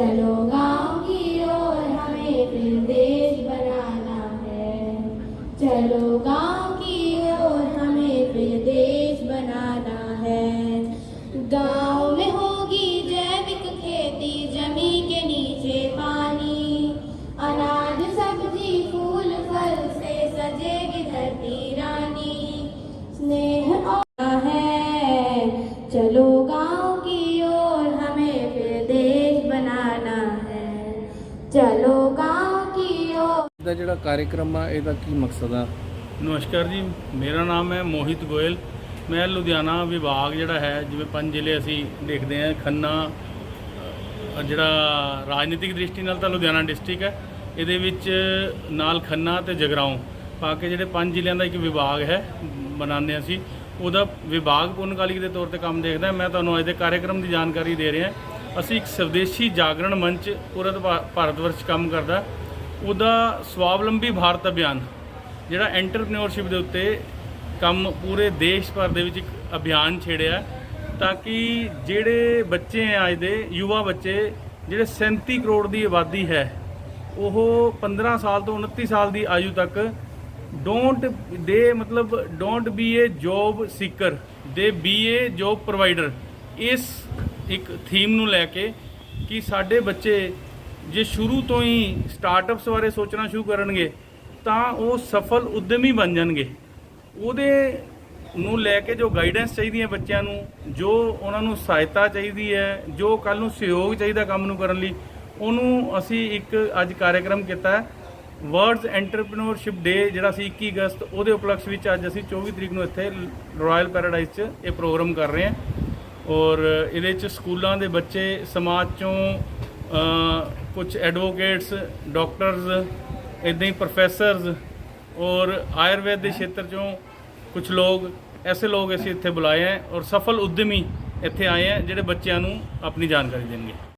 चलो गाँव की ओर हमें फिर देश बनाना है। चलो गाँव की ओर हमें फिर देश बनाना है। गाँव में होगी जैविक खेती जमी के नीचे पानी। अनाज, सब्ज़ी, फूल, फल से सजेगी धरती रानी। स्नेह है। चलो गाँव ਦਾ ਜਿਹੜਾ ਕਾਰਜਕ੍ਰਮ ਆ ਇਹਦਾ ਕੀ ਮਕਸਦ ਆ? ਨਮਸਕਾਰ ਜੀ ਮੇਰਾ ਨਾਮ ਹੈ ਮੋਹਿਤ ਗੋਇਲ। ਮੈਂ ਲੁਧਿਆਣਾ ਵਿਭਾਗ ਜਿਹੜਾ ਹੈ ਜਿਵੇਂ ਪੰਜ ਜ਼ਿਲ੍ਹੇ ਅਸੀਂ ਦੇਖਦੇ ਹਾਂ ਖੰਨਾ ਅ, ਜਿਹੜਾ ਰਾਜਨੀਤਿਕ ਦ੍ਰਿਸ਼ਟੀ ਨਾਲ ਤਾਂ ਲੁਧਿਆਣਾ ਡਿਸਟ੍ਰਿਕਟ ਹੈ। ਇਹਦੇ ਵਿੱਚ ਨਾਲ ਖੰਨਾ ਤੇ ਜਗਰਾਉਂ ਪਾ ਕੇ ਜਿਹੜੇ ਪੰਜ ਜ਼ਿਲ੍ਹਿਆਂ ਦਾ ਇੱਕ ਵਿਭਾਗ ਹੈ ਬਣਾਉਂਦੇ ਅਸੀਂ। ਉਹਦਾ ਵਿਭਾਗ ਪੂਰਨਕਾਲਿਕ ਦੇ ਤੌਰ ਤੇ ਕੰਮ ਦੇਖਦਾ। ਮੈਂ ਤੁਹਾਨੂੰ ਅੱਜ ਦੇ ਕਾਰਜਕ੍ਰਮ ਦੀ ਜਾਣਕਾਰੀ ਦੇ ਰਿਹਾ। ਅਸੀਂ ਇੱਕ ਸਵਦੇਸ਼ੀ ਜਾਗਰਣ ਮੰਚ ਪੂਰੇ ਭਾਰਤ ਵਰਸ਼ ਕੰਮ ਕਰਦਾ। ਉਹਦਾ ਸਵਾਵਲੰਬੀ ਭਾਰਤ ਅਭਿਆਨ, ਜਿਹੜਾ ਐਂਟਰਪ੍ਰੀਨਿਓਰਸ਼ਿਪ ਦੇ ਉੱਤੇ ਕੰਮ ਪੂਰੇ ਦੇਸ਼ ਭਰ ਦੇ ਵਿੱਚ ਇੱਕ ਅਭਿਆਨ ਛੇੜਿਆ ਤਾਂ ਕਿ ਜਿਹੜੇ ਬੱਚੇ ਹੈ ਅੱਜ ਦੇ, ਯੁਵਾ ਬੱਚੇ, ਜਿਹੜੇ 37 ਕਰੋੜ ਦੀ ਆਬਾਦੀ ਹੈ, ਉਹ 15 ਸਾਲ ਤੋਂ 29 ਸਾਲ ਦੀ ਆਯੂ ਤੱਕ ਡੋਂਟ ਦੇ ਮਤਲਬ don't be a job seeker ਦੇ ਬੀ ਏ ਜੌਬ ਪ੍ਰੋਵਾਈਡਰ ਇਸ ਇੱਕ ਥੀਮ ਨੂੰ ਲੈ ਕੇ ਕਿ ਸਾਡੇ ਬੱਚੇ ਜੇ ਸ਼ੁਰੂ ਤੋਂ ਹੀ ਸਟਾਰਟਅਪਸ ਬਾਰੇ ਸੋਚਣਾ ਸ਼ੁਰੂ ਕਰਨਗੇ, ਤਾਂ ਉਹ ਸਫਲ ਉਦਮੀ ਬਣ ਜਾਣਗੇ। ਉਹਦੇ ਨੂੰ ਲੈ ਕੇ ਜੋ ਗਾਈਡੈਂਸ ਚਾਹੀਦੀ ਹੈ ਬੱਚਿਆਂ ਨੂੰ, ਜੋ ਉਹਨਾਂ ਨੂੰ ਸਹਾਇਤਾ ਚਾਹੀਦੀ ਹੈ, ਜੋ ਕੱਲ ਨੂੰ ਸਹਿਯੋਗ ਚਾਹੀਦਾ ਕੰਮ ਨੂੰ ਕਰਨ ਲਈ, ਉਹਨੂੰ ਅਸੀਂ ਇੱਕ ਅੱਜ ਕਾਰਜਕ੍ਰਮ ਕੀਤਾ ਹੈ ਵਰਡਸ ਐਂਟਰਪ੍ਰੀਨਿਓਰਸ਼ਿਪ ਡੇ ਜਿਹੜਾ ਸੀ 21 ਅਗਸਤ ਉਹਦੇ ਉਪਲਕਸ਼ ਵਿੱਚ ਅੱਜ ਅਸੀਂ 24 ਤਰੀਕ ਨੂੰ ਇੱਥੇ ਰਾਇਲ ਪੈਰਾਡਾਈਜ਼ 'ਚ ਇਹ ਪ੍ਰੋਗਰਾਮ ਕਰ ਰਹੇ ਹਾਂ। ਔਰ ਇਹਦੇ 'ਚ ਸਕੂਲਾਂ ਦੇ ਬੱਚੇ ਸਮਾਜ ਚੋਂ ਕੁਝ ਐਡਵੋਕੇਟਸ ਡਾਕਟਰਸ ਇਦਾਂ ਹੀ ਪ੍ਰੋਫੈਸਰਸ ਔਰ ਆਯੁਰਵੇਦ ਦੇ ਖੇਤਰ ਚੋਂ ਕੁਝ ਲੋਕ, ਐਸੇ ਲੋਕ ਅਸੀਂ ਇੱਥੇ ਬੁਲਾਏ ਹੈ ਔਰ ਸਫਲ ਉਦਮੀ ਇੱਥੇ ਆਏ ਹੈ ਜਿਹੜੇ ਬੱਚਿਆਂ ਨੂੰ ਆਪਣੀ ਜਾਣਕਾਰੀ ਦੇਣਗੇ।